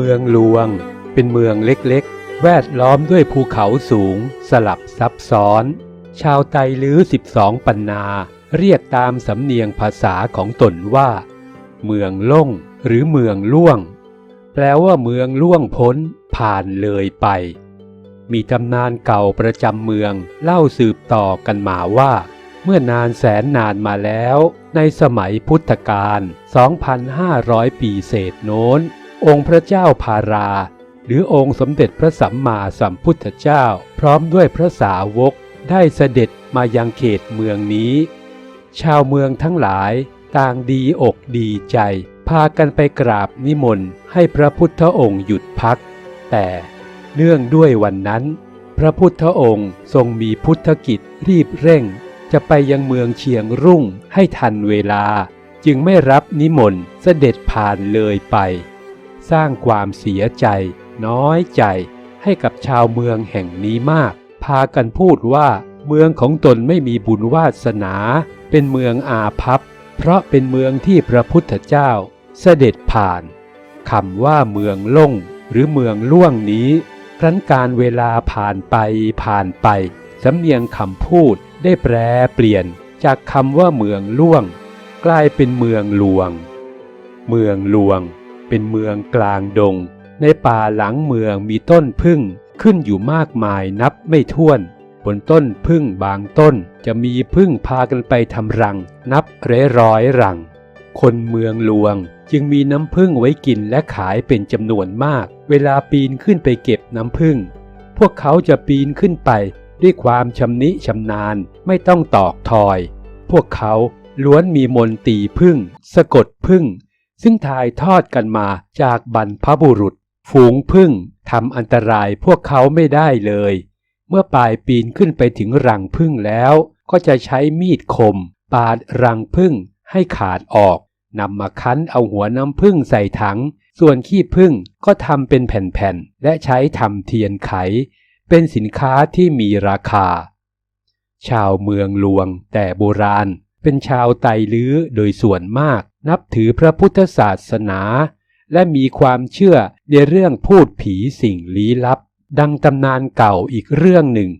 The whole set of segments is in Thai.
มืองลวง เป็นเมืองเล็กๆ แวดล้อมด้วยภูเขาสูง สลับซับซ้อน ชาวไตลื้อสิบสองปันนา เรียกตามสำเนียงภาษาของตนว่า เมืองล่งหรือเมืองล่วง แปลว่าเมืองล่วงพ้น ผ่านเลยไป มีตำนานเก่าประจำเมืองเล่าสืบต่อกันมาว่าเมื่อนานแสนนานมาแล้ว ในสมัยพุทธกาล 2,500 ปีเศษโน้น องค์พระเจ้าพารา หรือองค์สมเด็จพระสัมมาสัมพุทธเจ้า พร้อมด้วยพระสาวกได้เสด็จมายังเขตเมืองนี้ ชาวเมืองทั้งหลายต่างดีอกดีใจ พากันไปกราบนิมนต์ให้พระพุทธองค์หยุดพัก แต่เนื่องด้วยวันนั้น พระพุทธองค์ทรงมีพุทธกิจรีบเร่ง จะไปยังเมืองเชียงรุ่งให้ทันเวลา จึงไม่รับนิมนต์เสด็จผ่านเลยไป สร้างความเสียใจ น้อยใจ ให้กับชาวเมืองแห่งนี้มาก พากันพูดว่า เมืองของตนไม่มีบุญวาสนา เป็นเมืองอาภัพ เพราะเป็นเมืองที่พระพุทธเจ้า เสด็จผ่านคำว่าเมืองล่ง หรือเมืองล่วงนี้ครั้นการเวลาผ่านไปผ่านไป สำเนียงคำพูดได้แปรเปลี่ยนจากคำว่าเมืองล่วง กลายเป็นเมืองลวง เมืองลวง เป็นเมืองกลางดง ในป่าหลังเมืองมีต้นพึ่งขึ้นอยู่มากมายนับไม่ถ้วน บนต้นพึ่งบางต้นจะมีพึ่งพากันไปทำรัง นับร้อยร้อยรัง คนเมืองหลวงจึงมีน้ำพึ่งไว้กินและขายเป็นจำนวนมาก เวลาปีนขึ้นไปเก็บน้ำพึ่ง พวกเขาจะปีนขึ้นไปด้วยความชำนิชำนาญไม่ต้องตอกทอย พวกเขาล้วนมีมนตีพึ่ง สะกดพึ่ง ซึ่งถ่ายทอดกันมาจากบรรพบุรุษ ฝูงพึ่งทำอันตรายพวกเขาไม่ได้เลย เมื่อปลายปีนขึ้นไปถึงรังพึ่งแล้ว ก็จะใช้มีดคม ปาดรังพึ่งให้ขาดออกนำมาคั้นเอาหัวน้ำพึ่งใส่ถัง ส่วนขี้พึ่งก็ทำเป็นแผ่นๆ และใช้ทำเทียนไข เป็นสินค้าที่มีราคา ชาวเมืองลวงแต่โบราณ เป็นชาวไตลื้อโดยส่วนมาก นับถือพระพุทธศาสนา และมีความเชื่อในเรื่องพูดผีสิ่งลี้ลับ ดังตำนานเก่าอีกเรื่องหนึ่ง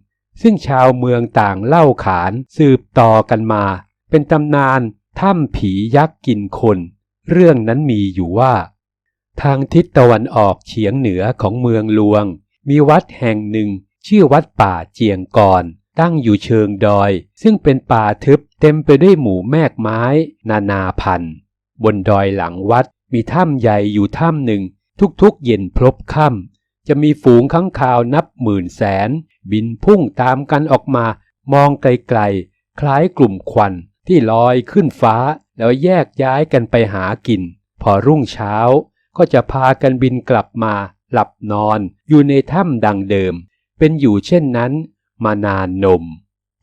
ซึ่งชาวเมืองต่างเล่าขานสืบต่อกันมา เป็นตำนานถ้ำผียักษ์กินคน เรื่องนั้นมีอยู่ว่า ทางทิศตะวันออกเฉียงเหนือของเมืองลวง มีวัดแห่งหนึ่ง ชื่อวัดป่าเจียงกอนตั้งอยู่เชิงดอย ซึ่งเป็นป่าทึบเต็มไปด้วยหมู่แมกไม้ นานาพันธุ์ บนดอยหลังวัดมีถ้ำใหญ่อยู่ถ้ำหนึ่ง ทุกๆเย็นพลบค่ำจะมีฝูงข้างคาวนับหมื่นแสน บินพุ่งตามกันออกมามองไกลๆ คล้ายกลุ่มควันที่ลอยขึ้นฟ้าแล้วแยกย้ายกันไปหากิน พอรุ่งเช้าก็จะพากันบินกลับมา หลับนอนอยู่ในถ้ำดังเดิม เป็นอยู่เช่นนั้น มานานนม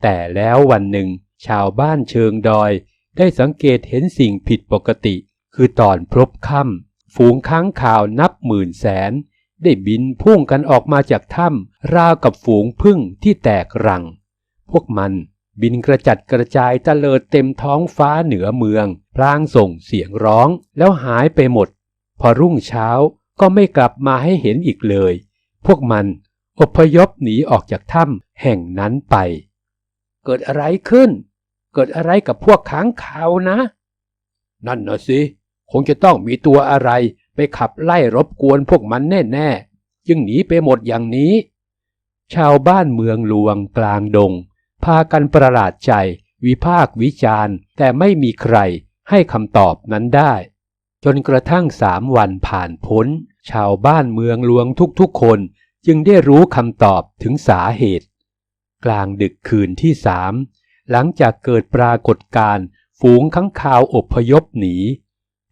แต่แล้ววันหนึ่ง ชาวบ้านเชิงดอย ได้สังเกตเห็นสิ่งผิดปกติ คือตอนพลบค่ำฝูงค้างข่าวนับหมื่นแสน ได้บินพุ่งกันออกมาจากถ้ำราวกับฝูงพึ่งที่แตกรัง พวกมันบินกระจัดกระจายตะเลิดเต็มท้องฟ้าเหนือเมือง พลางส่งเสียงร้องแล้วหายไปหมด พอรุ่งเช้าก็ไม่กลับมาให้เห็นอีกเลย พวกมันอพยพหนีออกจากถ้ำแห่งนั้นไป เกิดอะไรขึ้น เกิดอะไรกับพวกค้างคาวนะ นั่นนะสิ คงจะต้องมีตัวอะไรไปขับไล่รบกวนพวกมันแน่ ๆ จึงหนีไปหมดอย่างนี้ ชาวบ้านเมืองหลวงกลางดง พากันประหลาดใจ วิพากวิจารณ์ แต่ไม่มีใครให้คำตอบนั้นได้ จนกระทั่งสามวันผ่านพ้น ชาวบ้านเมืองหลวงทุกๆคนจึงได้รู้คำตอบถึงสาเหตุ กลางดึกคืนที่สาม หลังจากเกิดปรากฏการณ์ฝูงข้างคาวอบพยพหนี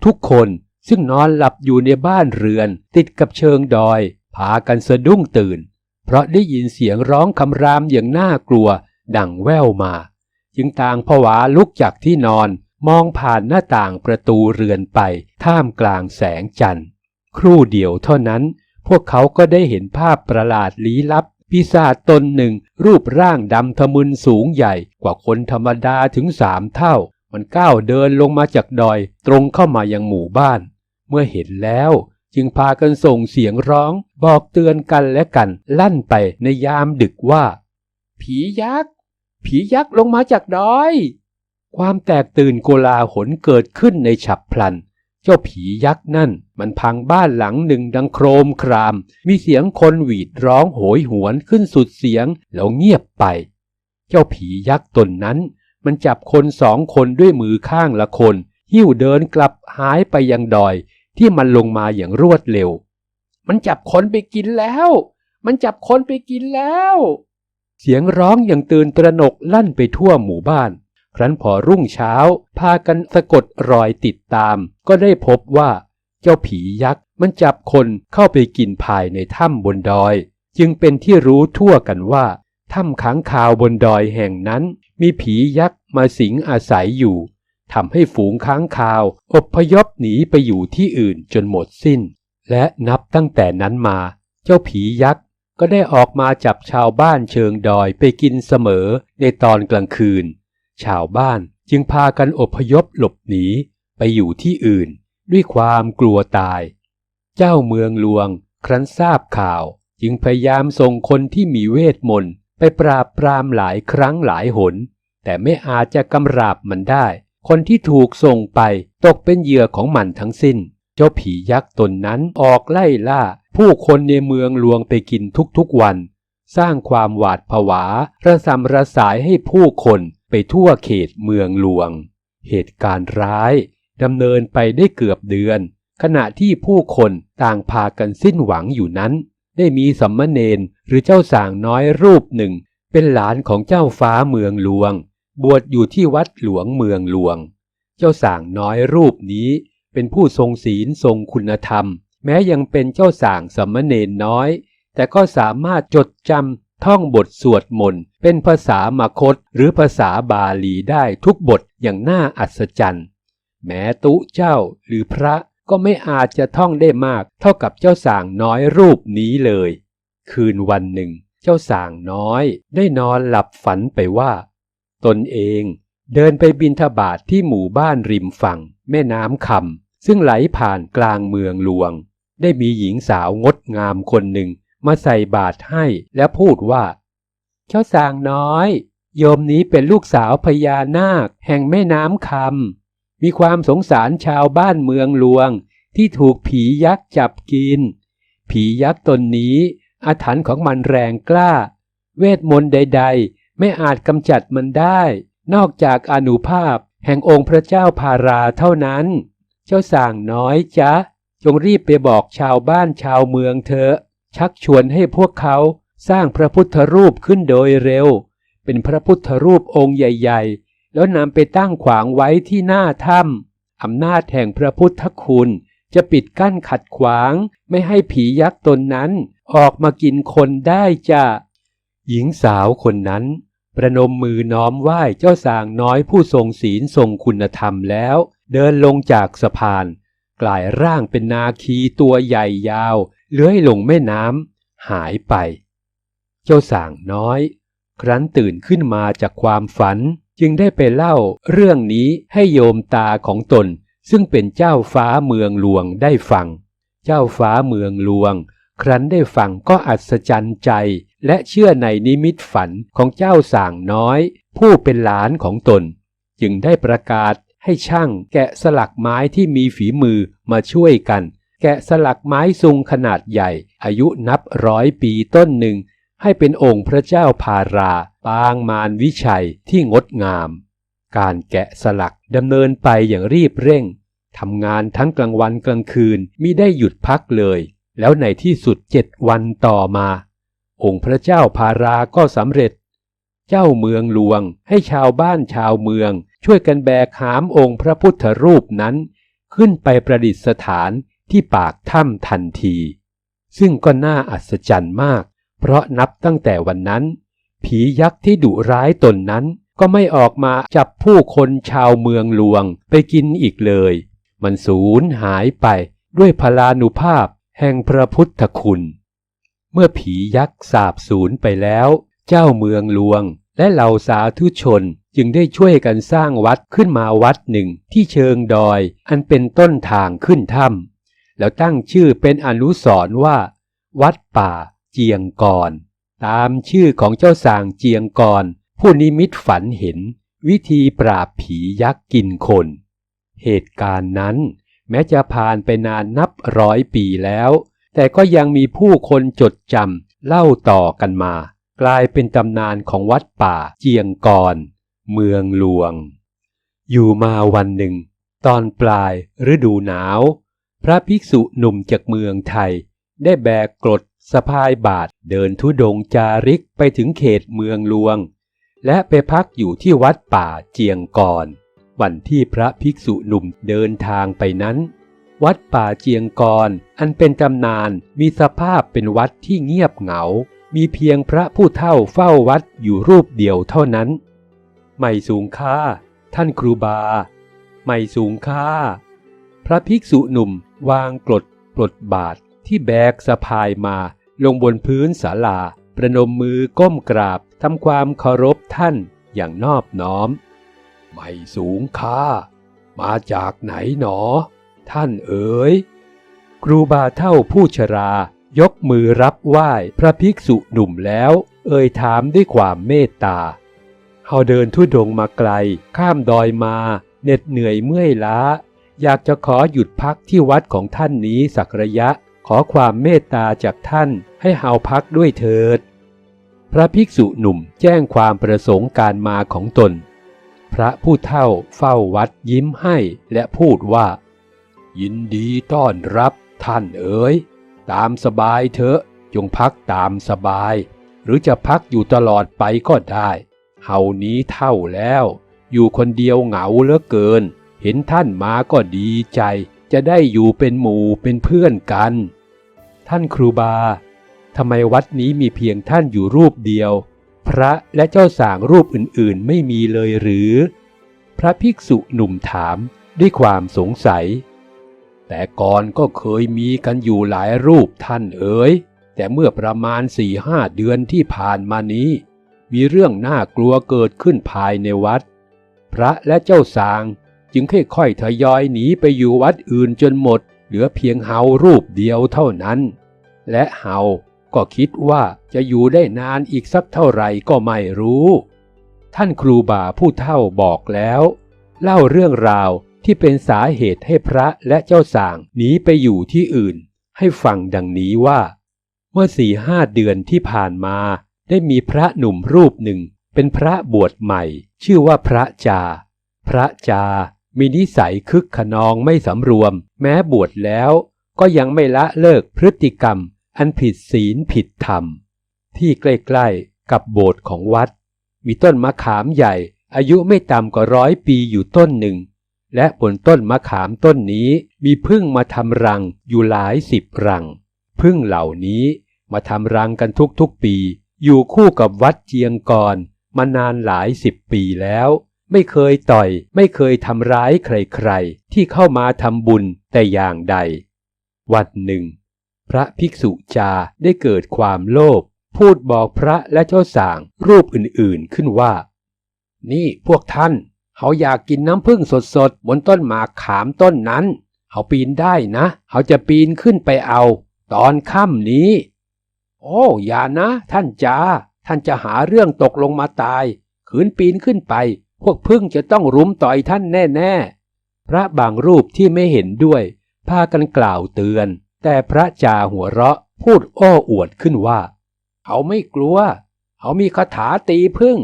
ทุกคนซึ่งนอนหลับอยู่ในบ้านเรือนติดกับเชิงดอย พากันสะดุ้งตื่น เพราะได้ยินเสียงร้องคำรามอย่างน่ากลัว ดังแว่วมา จึงต่างผวาลุกจากที่นอนมองผ่านหน้าต่างประตูเรือนไปท่ามกลางแสงจันทร์ ครู่เดียวเท่านั้น พวกเขาก็ได้เห็นภาพประหลาดลี้ลับ ปีศาจตนหนึ่ง รูปร่างดำทะมึนสูงใหญ่กว่าคนธรรมดาถึงสามเท่า มันก้าวเดินลงมาจากดอย ตรงเข้ามายังหมู่บ้าน เมื่อเห็นแล้วจึงพากันส่งเสียงร้อง บอกเตือนกันและกันลั่นไปในยามดึกว่า ผียักษ์ ผียักษ์ลงมาจากดอย ความแตกตื่นโกลาหลเกิดขึ้นในฉับพลัน เจ้าผียักษ์นั่น มันพังบ้านหลังหนึ่งดังโครมคราม มีเสียงคนหวีดร้องโหยหวนขึ้นสุดเสียงแล้วเงียบไป เจ้าผียักษ์ตนนั้น มันจับคนสองคนด้วยมือข้างละคน หิ้วเดินกลับหายไปยังดอย ที่มันลงมาอย่างรวดเร็ว มันจับคนไปกินแล้ว มันจับคนไปกินแล้ว เสียงร้องอย่างตื่นตระหนกลั่นไปทั่วหมู่บ้าน ครั้นพอรุ่งเช้า พากันสะกดรอยติดตาม ก็ได้พบว่า เจ้าผียักษ์มันจับคนเข้าไปกินภายในถ้ำบนดอย จึงเป็นที่รู้ทั่วกันว่าถ้ำขังคาวบนดอยแห่งนั้น มีผียักษ์มาสิงอาศัยอยู่ทำให้ฝูงค้างคาวอพยพหนีไปอยู่ที่อื่นจนหมดสิ้น และนับตั้งแต่นั้นมา เจ้าผียักษ์ก็ได้ออกมาจับชาวบ้านเชิงดอยไปกินเสมอในตอนกลางคืน ชาวบ้านจึงพากันอพยพหลบหนีไปอยู่ที่อื่น ด้วยความกลัวตาย เจ้าเมืองหลวงครั้นทราบข่าวจึงพยายามส่งคนที่มีเวทมนต์ไปปราบปรามหลายครั้งหลายหน แต่ไม่อาจจะกำราบมันได้ คนที่ถูกส่งไปตกเป็นเหยื่อของมันทั้งสิ้น เจ้าผียักษ์ตนนั้นออกไล่ล่า ผู้คนในเมืองหลวงไปกินทุกๆวัน สร้างความหวาดผวา ระสำระสายให้ผู้คน ไปทั่วเขตเมืองหลวง เหตุการณ์ร้ายดำเนินไปได้เกือบเดือน ขณะที่ผู้คนต่างพากันสิ้นหวังอยู่นั้น ได้มีสัมมเนนหรือเจ้าสางน้อยรูปหนึ่ง เป็นหลานของเจ้าฟ้าเมืองหลวง บวชอยู่ที่วัดหลวงเมืองหลวง เจ้าสางน้อยรูปนี้เป็นผู้ทรงศีลทรงคุณธรรม แม้ยังเป็นเจ้าสางสัมมเนนน้อย แต่ก็สามารถจดจำ ท่องบทสวดมนต์เป็นภาษามาคตหรือภาษาบาลีได้ทุกบทอย่างน่าอัศจรรย์ แม้ตุเจ้าหรือพระก็ไม่อาจจะท่องได้มากเท่ากับเจ้าสางน้อยรูปนี้เลย คืนวันหนึ่ง เจ้าสางน้อยได้นอนหลับฝันไปว่า ตนเองเดินไปบินทบาทที่หมู่บ้านริมฝั่ง แม่น้ำคำซึ่งไหลผ่านกลางเมืองหลวง ได้มีหญิงสาวงดงามคนหนึ่ง มาใส่บาตรให้และพูดว่า เจ้าสางน้อย โยมนี้เป็นลูกสาวพญานาค แห่งแม่น้ำคำมีความสงสารชาวบ้านเมืองหลวง ที่ถูกผียักษ์จับกิน ผียักษ์ตนนี้อาถรรพ์ของมันแรงกล้า เวทมนต์ใด ๆ ไม่อาจกำจัดมันได้ นอกจากอนุภาพแห่งองค์พระเจ้าพาราเท่านั้น เจ้าสางน้อยจ๊ะ จงรีบไปบอกชาวบ้านชาวเมืองเถอะ ชักชวนให้พวกเขาสร้างพระพุทธรูปขึ้นโดยเร็ว เป็นพระพุทธรูปองค์ใหญ่ ๆ แล้วนำไปตั้งขวางไว้ที่หน้าถ้ำอำนาจแห่งพระพุทธคุณจะปิดกั้นขัดขวางไม่ให้ผียักษ์ตนนั้นออกมากินคนได้จ้ะหญิงสาวคนนั้น ประนมมือน้อมไหว้เจ้าสางน้อยผู้ทรงศีลทรงคุณธรรมแล้ว เดินลงจากสะพาน กลายร่างเป็นนาคีตัวใหญ่ยาว เลื้อยลงแม่น้ำหายไป เจ้าส่างน้อย ครั้นตื่นขึ้นมาจากความฝันจึงได้ไปเล่าเรื่องนี้ให้โยมตาของตน ซึ่งเป็นเจ้าฟ้าเมืองหลวงได้ฟัง เจ้าฟ้าเมืองหลวง ครั้นได้ฟังก็อัศจรรย์ใจ และเชื่อในนิมิตฝันของเจ้าส่างน้อย ผู้เป็นหลานของตน จึงได้ประกาศให้ช่างแกะสลักไม้ที่มีฝีมือมาช่วยกัน แกะสลักไม้ซุงขนาดใหญ่ อายุนับร้อยปีต้นหนึ่ง ให้เป็นองค์พระเจ้าพารา ปางมารวิชัยที่งดงาม การแกะสลักดำเนินไปอย่างรีบเร่งทำงานทั้งกลางวันกลางคืนมิได้หยุดพักเลย แล้วในที่สุดเจ็ดวันต่อมา องค์พระเจ้าพาราก็สำเร็จ เจ้าเมืองหลวงให้ชาวบ้านชาวเมือง ช่วยกันแบกหามองค์พระพุทธรูปนั้น ขึ้นไปประดิษฐาน ที่ปากถ้ำทันที ซึ่งก็น่าอัศจรรย์มาก เพราะนับตั้งแต่วันนั้น ผียักษ์ที่ดุร้ายตนนั้นก็ไม่ออกมาจับผู้คนชาวเมืองหลวงไปกินอีกเลย มันสูญหายไปด้วยพลานุภาพแห่งพระพุทธคุณ เมื่อผียักษ์สาบสูญไปแล้ว เจ้าเมืองหลวง และเหล่าสาธุชนจึงได้ช่วยกันสร้างวัดขึ้นมาวัดหนึ่งที่เชิงดอย อันเป็นต้นทางขึ้นถ้ำ แล้วตั้งชื่อเป็นอนุสร์ว่า วัดป่าเจียงกร ตามชื่อของเจ้าสางเจียงกร ผู้นิมิตฝันเห็น วิธีปราบผียักษ์กินคน เหตุการณ์นั้น แม้จะผ่านไปนานนับร้อยปีแล้ว แต่ก็ยังมีผู้คนจดจำเล่าต่อกันมา กลายเป็นตำนานของวัดป่าเจียงกร เมืองหลวง อยู่มาวันหนึ่ง ตอนปลายฤดูหนาว พระภิกษุหนุ่มจากเมืองไทย ได้แบกกรดสะพายบาทเดินทุดงจาริกไปถึงเขตเมืองหลวง และไปพักอยู่ที่วัดป่าเจียงกรวันที่พระภิกษุหนุ่มเดินทางไปนั้น วัดป่าเจียงกรอันเป็นตำนานมีสภาพเป็นวัดที่เงียบเหงา มีเพียงพระผู้เฒ่าเฝ้าวัดอยู่รูปเดียวเท่านั้น ไม่สูงค่า ท่านครูบา ไม่สูงค่า พระภิกษุหนุ่มวางกรดปลดบาทที่แบกสะพายมา ลงบนพื้นศาลา ประนมมือก้มกราบทำความเคารพท่านอย่างนอบน้อม ไม่สูงค่า มาจากไหนหนอ ท่านเอ๋ย ครูบาเท่าผู้ชรายกมือรับไหว้พระภิกษุหนุ่มแล้ว เอ่ยถามด้วยความเมตตาเฮาเดินทุดงมาไกล ข้ามดอยมา เหน็ดเหนื่อยเมื่อยล้า อยากจะขอหยุดพักที่วัดของท่านนี้สักระยะ ขอความเมตตาจากท่านให้เฮาพักด้วยเถิด พระภิกษุหนุ่มแจ้งความประสงค์การมาของตน พระผู้เฒ่าเฝ้าวัดยิ้มให้และพูดว่า ยินดีต้อนรับท่านเอ๋ย ตามสบายเถอะจงพักตามสบาย หรือจะพักอยู่ตลอดไปก็ได้ เฮานี้เท่าแล้ว อยู่คนเดียวเหงาเหลือเกิน เห็นท่านมาก็ดีใจ จะได้อยู่เป็นหมู่เป็นเพื่อนกัน ท่านครูบาทำไมวัดนี้มีเพียงท่านอยู่รูปเดียว พระและเจ้าสางรูปอื่นๆไม่มีเลยหรือ พระภิกษุหนุ่มถามด้วยความสงสัย แต่ก่อนก็เคยมีกันอยู่หลายรูปท่านเอ๋ย แต่เมื่อประมาณสี่ห้าเดือนที่ผ่านมานี้ มีเรื่องน่ากลัวเกิดขึ้นภายในวัด พระและเจ้าสาง จึงค่อยๆทยอยหนีไปอยู่วัดอื่นจนหมด เหลือเพียงเฮารูปเดียวเท่านั้น และเฮาก็คิดว่าจะอยู่ได้นานอีกสักเท่าไหร่ก็ไม่รู้ ท่านครูบาผู้เฒ่าบอกแล้ว เล่าเรื่องราวที่เป็นสาเหตุให้พระและเจ้าสางหนีไปอยู่ที่อื่น ให้ฟังดังนี้ว่า เมื่อสี่ห้าเดือนที่ผ่านมา ได้มีพระหนุ่มรูปหนึ่งเป็นพระบวชใหม่ ชื่อว่าพระจา พระจา มีนิสัยคึกขนองไม่สำรวม แม้บวชแล้วก็ยังไม่ละเลิกพฤติกรรม อันผิดศีลผิดธรรม ที่ใกล้ๆกับโบสถ์ของวัด มีต้นมะขามใหญ่ อายุไม่ต่ำกว่าร้อยปีอยู่ต้นหนึ่ง และบนต้นมะขามต้นนี้มีพึ่งมาทำรังอยู่หลายสิบรัง พึ่งเหล่านี้มาทำรังกันทุกๆปี อยู่คู่กับวัดเจียงกรมานานหลายสิบปีแล้ว ไม่เคยต่อย ไม่เคยทำร้ายใครๆ ที่เข้ามาทำบุญแต่อย่างใด วันหนึ่ง พระภิกษุจาได้เกิดความโลภพูดบอกพระและเจ้าสางรูปอื่นๆขึ้นว่า นี่พวกท่าน เขาอยากกินน้ำผึ้งสดๆ บนต้นหมากขามต้นนั้น เขาปีนได้นะ เขาจะปีนขึ้นไปเอา ตอนค่ำนี้ โอ้ อย่านะ ท่านจา ท่านจะหาเรื่องตกลงมาตายขืนปีนขึ้นไป พวกพึ่งจะต้องรุมต่อยท่านแน่ๆ พระบางรูปที่ไม่เห็นด้วย พากันกล่าวเตือน แต่พระจาหัวเราะพูดอ้ออวดขึ้นว่า เขาไม่กลัว เขามีคาถาตีพึ่ง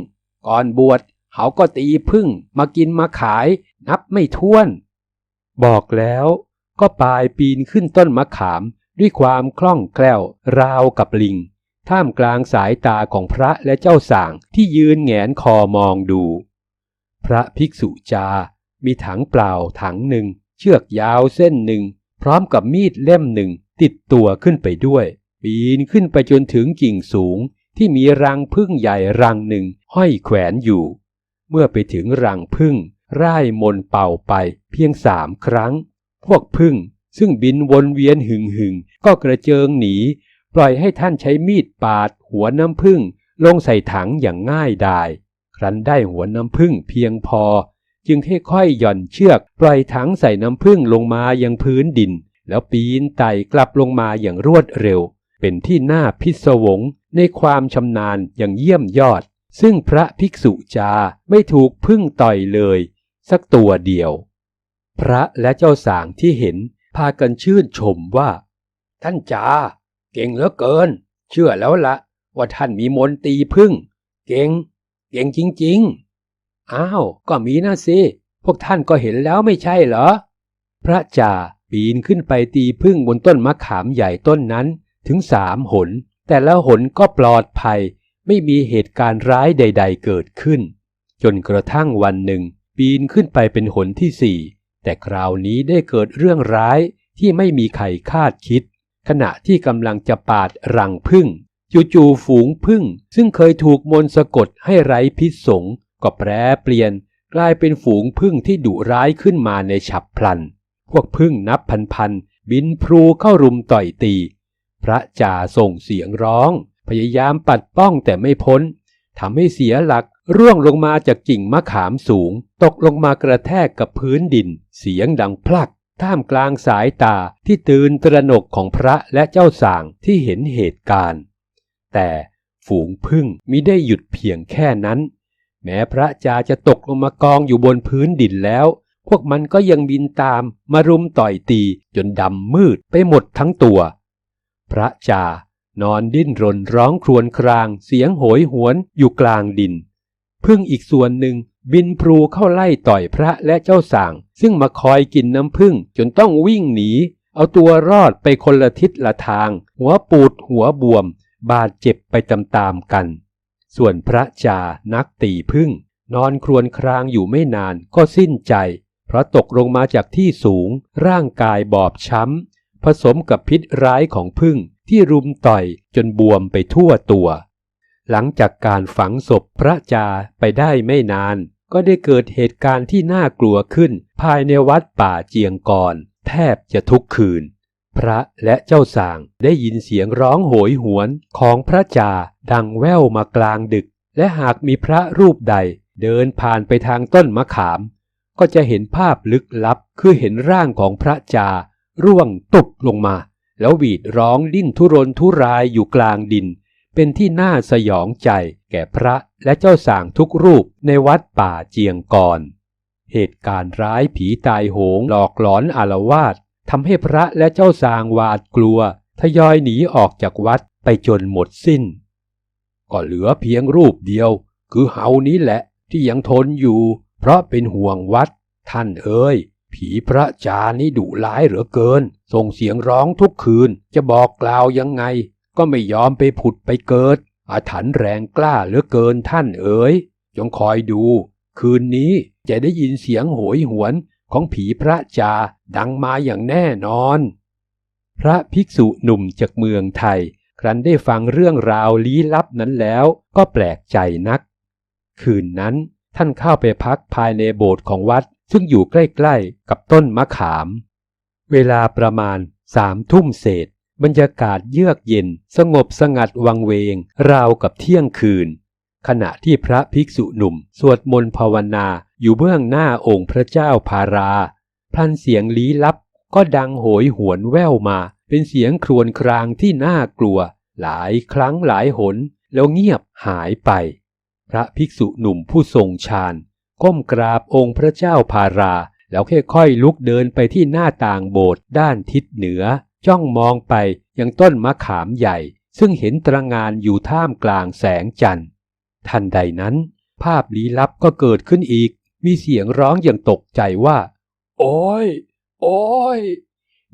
ก่อนบวชเขาก็ตีพึ่งมากินมาขายนับไม่ถ้วน บอกแล้วก็ปลายปีนขึ้นต้นมะขามด้วยความคล่องแคล่วราวกับลิง ท่ามกลางสายตาของพระและเจ้าสางที่ยืนแงนคอมองดู ระภิกษุจา มีถังเปล่าถังหนึ่ง เชือกยาวเส้นหนึ่ง พร้อมกับมีดเล่มหนึ่ง ติดตัวขึ้นไปด้วย ปีนขึ้นไปจนถึงกิ่งสูง ที่มีรังพึ่งใหญ่รังหนึ่ง ห้อยแขวนอยู่ เมื่อไปถึงรังพึ่งร่ายมนเป่าไปเพียงสามครั้ง พวกพึ่งซึ่งบินวนเวียนหึงหึงก็กระเจิงหนี ปล่อยให้ท่านใช้มีดปาดหัวน้ำพึ่งลงใส่ถังอย่างง่ายดาย รั้นได้หัวน้ำพึ่งเพียงพอ จึงค่อยๆหย่อนเชือก ปล่อยถังใส่น้ำพึ่งลงมายังพื้นดิน แล้วปีนไต่กลับลงมาอย่างรวดเร็ว เป็นที่น่าพิศวงในความชำนาญอย่างเยี่ยมยอด ซึ่งพระภิกษุจาไม่ถูกพึ่งต่อยเลย สักตัวเดียว พระและเจ้าสางที่เห็นพากันชื่นชมว่า ท่านจาเก่งเหลือเกิน เชื่อแล้วละว่าท่านมีมนต์ตีพึ่ง เก่ง เก่งจริง ๆ อ้าว ก็มีนะสิ พวกท่านก็เห็นแล้วไม่ใช่เหรอ พระจ่าปีนขึ้นไปตีพึ่งบนต้นมะขามใหญ่ต้นนั้นถึงสามหน แต่ละหนก็ปลอดภัย ไม่มีเหตุการณ์ร้ายใด ๆ เกิดขึ้น จนกระทั่งวันหนึ่ง ปีนขึ้นไปเป็นหนที่สี่แต่คราวนี้ได้เกิดเรื่องร้ายที่ไม่มีใครคาดคิด ขณะที่กำลังจะปาดรังพึ่ง จู่ๆฝูงพึ่ง ซึ่งเคยถูกมนต์สะกดให้ไร้พิษสงก็แปรเปลี่ยน กลายเป็นฝูงพึ่งที่ดุร้ายขึ้นมาในฉับพลัน พวกพึ่งนับพันๆบินพลูเข้ารุมต่อยตี พระจ่าส่งเสียงร้อง พยายามปัดป้องแต่ไม่พ้นทำให้เสียหลักร่วงลงมาจากกิ่งมะขามสูง ตกลงมากระแทกกับพื้นดิน เสียงดังพลัก ท่ามกลางสายตาที่ตื่นตระหนกของพระและเจ้าสางที่เห็นเหตุการณ์ แต่ฝูงพึ่งมิได้หยุดเพียงแค่นั้น แม้พระจาจะตกลงมากองอยู่บนพื้นดินแล้ว พวกมันก็ยังบินตามมารุมต่อยตีจนดำมืดไปหมดทั้งตัว พระจานอนดิ้นรนร้องครวญครางเสียงโหยหวนอยู่กลางดิน พึ่งอีกส่วนหนึ่งบินพลูเข้าไล่ต่อยพระและเจ้าสาง ซึ่งมาคอยกินน้ำพึ่งจนต้องวิ่งหนี เอาตัวรอดไปคนละทิศละทาง หัวปูดหัวบวม บาดเจ็บไปตามๆกัน ส่วนพระจานักตีพึ่ง นอนครวญครางอยู่ไม่นานก็สิ้นใจ เพราะตกลงมาจากที่สูง ร่างกายบอบช้ำ ผสมกับพิษร้ายของพึ่งที่รุมต่อยจนบวมไปทั่วตัว หลังจากการฝังศพพระจาไปได้ไม่นาน ก็ได้เกิดเหตุการณ์ที่น่ากลัวขึ้น ภายในวัดป่าเจียงกรแทบจะทุกคืน พระและเจ้าสางได้ยินเสียงร้องโหยหวนของพระจาดังแว่วมากลางดึก และหากมีพระรูปใดเดินผ่านไปทางต้นมะขาม ก็จะเห็นภาพลึกลับคือเห็นร่างของพระจา ร่วงตุบลงมา แล้วหวีดร้องดิ้นทุรนทุรายอยู่กลางดิน เป็นที่น่าสยองใจแก่พระและเจ้าสางทุกรูปในวัดป่าเจียงกรเหตุการณ์ร้ายผีตายโหงหลอกหลอนอารวาส ทำให้พระและเจ้าสางหวาดกลัว ทยอยหนีออกจากวัดไปจนหมดสิ้น ก็เหลือเพียงรูปเดียว คือเฮานี้แหละที่ยังทนอยู่ เพราะเป็นห่วงวัด ท่านเอ๋ยผีพระจานี่ดุร้ายเหลือเกิน ส่งเสียงร้องทุกคืน จะบอกกล่าวยังไง ก็ไม่ยอมไปผุดไปเกิด อาถรรพ์แรงกล้าเหลือเกินท่านเอ๋ย จงคอยดู คืนนี้จะได้ยินเสียงโหยหวนของผีพระจา ดังมาอย่างแน่นอน พระภิกษุหนุ่มจากเมืองไทย ครั้นได้ฟังเรื่องราวลี้ลับนั้นแล้วก็แปลกใจนัก คืนนั้นท่านเข้าไปพักภายในโบสถ์ของวัด ซึ่งอยู่ใกล้ๆกับต้นมะขาม เวลาประมาณสามทุ่มเศษ บรรยากาศเยือกเย็น สงบสงัดวังเวง ราวกับเที่ยงคืน ขณะที่พระภิกษุหนุ่ม สวดมนต์ภาวนาอยู่เบื้องหน้าองค์พระเจ้าพารา พลันเสียงลี้ลับก็ดังโหยหวนแว่วมา เป็นเสียงครวญครางที่น่ากลัว หลายครั้งหลายหน แล้วเงียบหายไป พระภิกษุหนุ่มผู้ทรงฌานก้มกราบองค์พระเจ้าพารา แล้วค่อยๆลุกเดินไปที่หน้าต่างโบสถ์ด้านทิศเหนือ จ้องมองไปยังต้นมะขามใหญ่ ซึ่งเห็นตระงานอยู่ท่ามกลางแสงจันทร์ ทันใดนั้น ภาพลี้ลับก็เกิดขึ้นอีก มีเสียงร้องอย่างตกใจว่า โอ้ย โอ้ย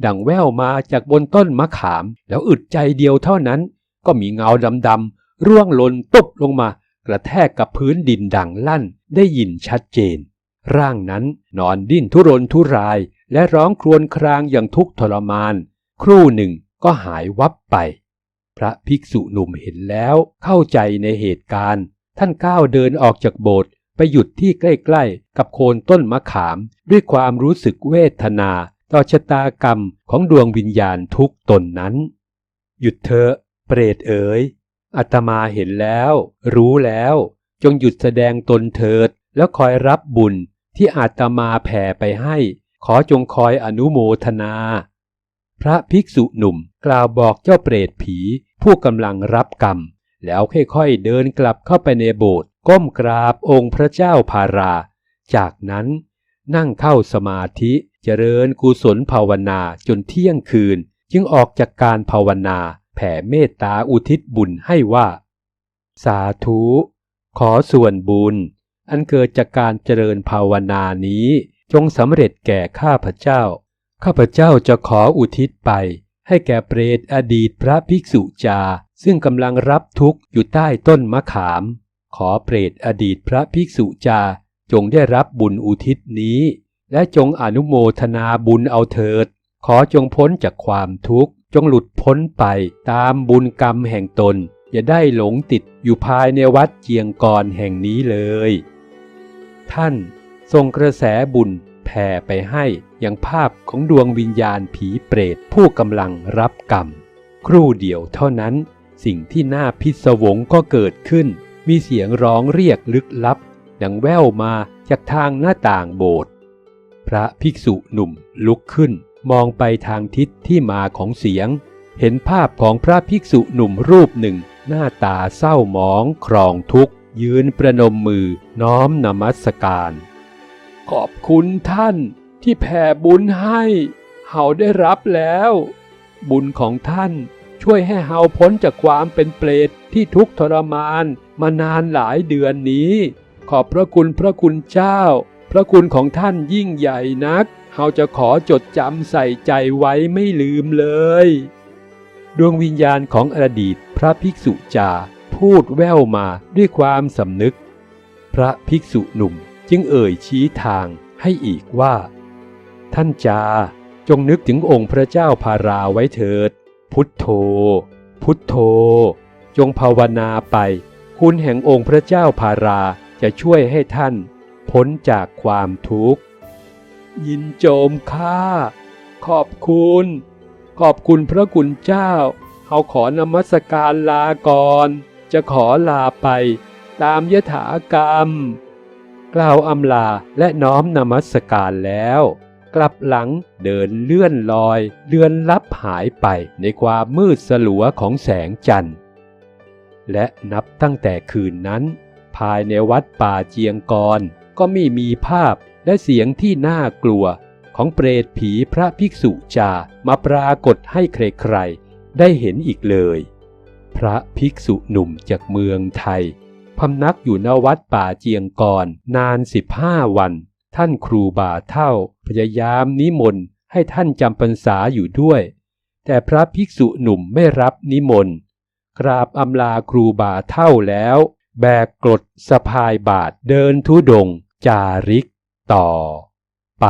ดังแว่วมาจากบนต้นมะขาม แล้วอึดใจเดียวเท่านั้น ก็มีเงาดำๆร่วงหล่นตุบลงมา กระแทกกับพื้นดินดังลั่นได้ยินชัดเจน ร่างนั้นนอนดิ้นทุรนทุราย และร้องครวญครางอย่างทุกข์ทรมาน ครู่หนึ่งก็หายวับไป พระภิกษุหนุ่มเห็นแล้วเข้าใจในเหตุการณ์ ท่านก้าวเดินออกจากโบสถ์ ไปหยุดที่ใกล้ๆ กับโคนต้นมะขาม ด้วยความรู้สึกเวทนา ต่อชะตากรรมของดวงวิญญาณทุกตนนั้น หยุดเถอะเปรตเอ๋ยอาตมาเห็นแล้ว รู้แล้ว จงหยุดแสดงตนเถิด แล้วคอยรับบุญที่อาตมาแผ่ไปให้ ขอจงคอยอนุโมทนา พระภิกษุหนุ่มกล่าวบอกเจ้าเปรตผีผู้กำลังรับกรรม แล้วค่อยๆเดินกลับเข้าไปในโบสถ์ ก้มกราบองค์พระเจ้าพารา จากนั้นนั่งเข้าสมาธิเจริญกุศลภาวนาจนเที่ยงคืน จึงออกจากการภาวนาแผ่เมตตาอุทิศบุญให้ว่า สาธุ ขอส่วนบุญ อันเกิดจากการเจริญภาวนานี้ จงสำเร็จแก่ข้าพเจ้า ข้าพเจ้าจะขออุทิศไป ให้แก่เปรตอดีตพระภิกษุจา ซึ่งกำลังรับทุกข์อยู่ใต้ต้นมะขาม ขอเปรตอดีตพระภิกษุจาจงได้รับบุญอุทิศนี้ และจงอนุโมทนาบุญเอาเถิด ขอจงพ้นจากความทุกข์ จงหลุดพ้นไปตามบุญกรรมแห่งตน อย่าได้หลงติดอยู่ภายในวัดเจียงกรแห่งนี้เลย ท่านทรงกระแสบุญแผ่ไปให้อย่างภาพของดวงวิญญาณผีเปรตผู้กำลังรับกรรม ครู่เดียวเท่านั้น สิ่งที่น่าพิศวงก็เกิดขึ้น มีเสียงร้องเรียกลึกลับ ดังแว่วมาจากทางหน้าต่างโบสถ์พระภิกษุหนุ่มลุกขึ้นมองไปทางทิศที่มาของเสียง เห็นภาพของพระภิกษุหนุ่มรูปหนึ่ง หน้าตาเศร้าหมองครองทุกข์ ยืนประนมมือน้อมนมัสการ ขอบคุณท่านที่แผ่บุญให้ เฮาได้รับแล้ว บุญของท่าน ช่วยให้เฮาพ้นจากความเป็นเปรตที่ทุกข์ทรมานมานานหลายเดือนนี้ ขอบพระคุณพระคุณเจ้า พระคุณของท่านยิ่งใหญ่นัก เฮาจะขอจดจำใส่ใจไว้ไม่ลืมเลย ดวงวิญญาณของอดีตพระภิกษุจาพูดแว่วมาด้วยความสำนึก พระภิกษุหนุ่มจึงเอ่ยชี้ทางให้อีกว่า ท่านจาจงนึกถึงองค์พระเจ้าพาราไว้เถิด พุทโธ พุทโธ จงภาวนาไป คุณแห่งองค์พระเจ้าพาราจะช่วยให้ท่าน พ้นจากความทุกข์ ยินโจมข้าขอบคุณ ขอบคุณพระคุณเจ้าเขาขอนมัสการลาก่อน จะขอลาไป ตามยถากรรม กล่าวอำลาและน้อมนมัสการแล้ว ลับหลังเดินเลื่อนลอย เลือนลับหายไปในความมืดสลัวของแสงจันทร์ และนับตั้งแต่คืนนั้น ภายในวัดป่าเจียงกรก็ไม่มีภาพและเสียงที่น่ากลัวของเปรตผีพระภิกษุจามาปรากฏให้ใครๆ ได้เห็นอีกเลย พระภิกษุหนุ่มจากเมืองไทย พำนักอยู่ณวัดป่าเจียงกรนานสิบห้าวัน ท่านครูบาเท่าพยายามนิมนต์ให้ท่านจำพรรษาอยู่ด้วย แต่พระภิกษุหนุ่มไม่รับนิมนต์กราบอำลาครูบาเท่าแล้ว แบกกรดสะพายบาทเดินทุดงจาริกต่อไป